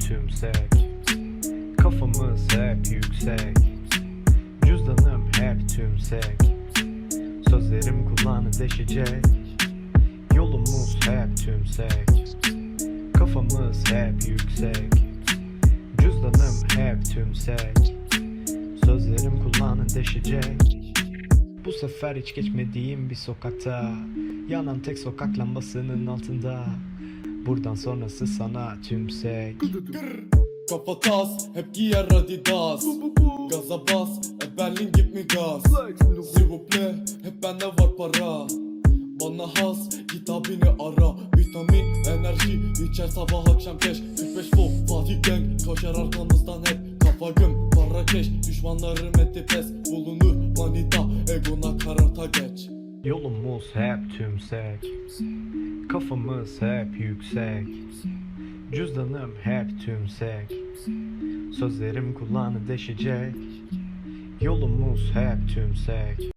tümsek Kafamız hep yüksek. Cüzdanım hep tümsek Sözlerim kulağını deşecek. Yolumuz hep tümsek Kafamız hep yüksek. Cüzdanım hep tümsek Sözlerim kulağını deşecek. Bu sefer hiç geçmediğim bir sokakta Yanan tek sokak lambasının altında Buradan sonrası sana tümsek. Kafa tas, hep giyer adidas Gaza bas, e Berlin git mi gaz? Plaît, hep bende var para. Bana has, git abini ara. Vitamin, enerji, içer sabah akşam keş. 45 full, Fatih Gang Koşar arkamızdan hep Kafa güm, para keş Düşmanlarım eti pes. Bulunur manita, egona karata geç Yolumuz hep tümsek Kafamız hep yüksek Cüzdanım hep tümsek Sözlerim kulağını deşecek Yolumuz hep tümsek